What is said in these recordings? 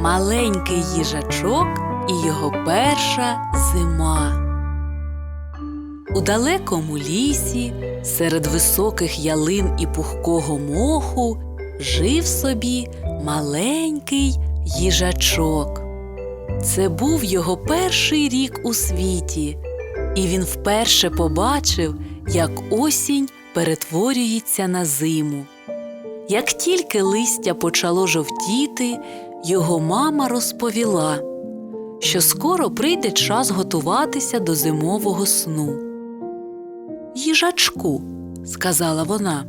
Маленький їжачок і його перша зима. У далекому лісі, серед високих ялин і пухкого моху, жив собі маленький їжачок. Це був його перший рік у світі, і він вперше побачив, як осінь перетворюється на зиму. Як тільки листя почало жовтіти, його мама розповіла, що скоро прийде час готуватися до зимового сну. Їжачку, сказала вона,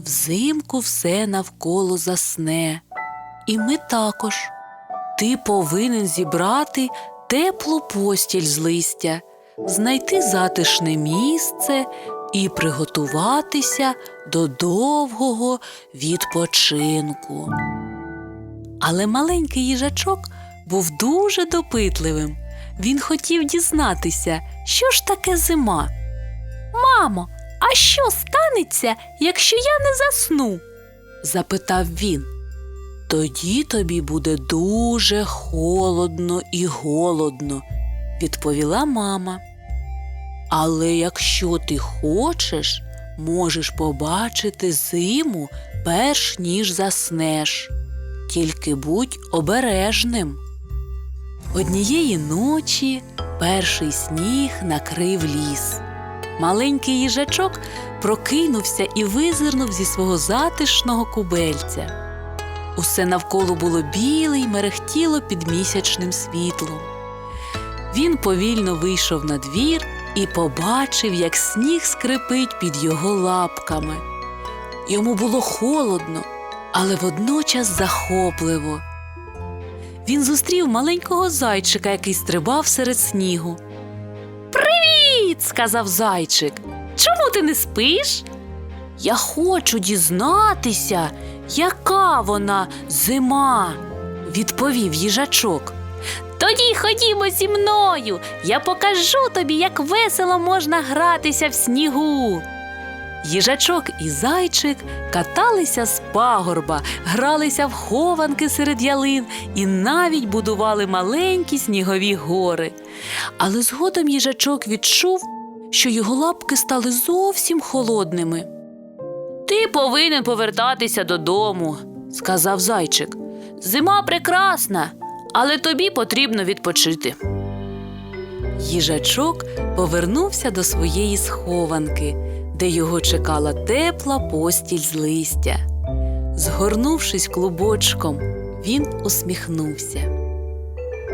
взимку все навколо засне, і ми також. Ти повинен зібрати теплу постіль з листя, знайти затишне місце і приготуватися до довгого відпочинку. Але маленький їжачок був дуже допитливим. Він хотів дізнатися, що ж таке зима. Мамо, а що станеться, якщо я не засну? запитав він. Тоді тобі буде дуже холодно і голодно, відповіла мама. Але якщо ти хочеш, можеш побачити зиму перш ніж заснеш. Тільки будь обережним. Однієї ночі перший сніг накрив ліс. Маленький їжачок прокинувся і визирнув зі свого затишного кубельця. Усе навколо було біле й мерехтіло під місячним світлом. Він повільно вийшов на двір і побачив, як сніг скрипить під його лапками. Йому було холодно, але водночас захопливо. Він зустрів маленького зайчика, який стрибав серед снігу. Привіт! сказав зайчик. Чому ти не спиш? Я хочу дізнатися, яка вона зима, відповів їжачок. Тоді ходімо зі мною. Я покажу тобі, як весело можна гратися в снігу. Їжачок і зайчик каталися з пагорба, гралися в хованки серед ялин і навіть будували маленькі снігові гори. Але згодом їжачок відчув, що його лапки стали зовсім холодними. Ти повинен повертатися додому, сказав зайчик. Зима прекрасна, але тобі потрібно відпочити. Їжачок повернувся до своєї схованки, де його чекала тепла постіль з листя. Згорнувшись клубочком, він усміхнувся.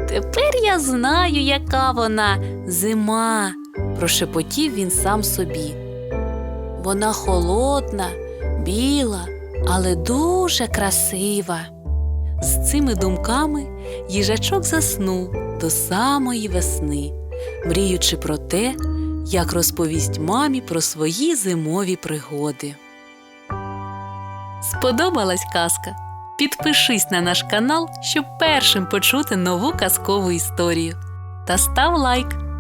Тепер я знаю, яка вона зима, прошепотів він сам собі. Вона холодна, біла, але дуже красива. З цими думками їжачок заснув до самої весни, мріючи про те, як розповість мамі про свої зимові пригоди. Сподобалась казка? Підпишись на наш канал, щоб першим почути нову казкову історію. Та став лайк.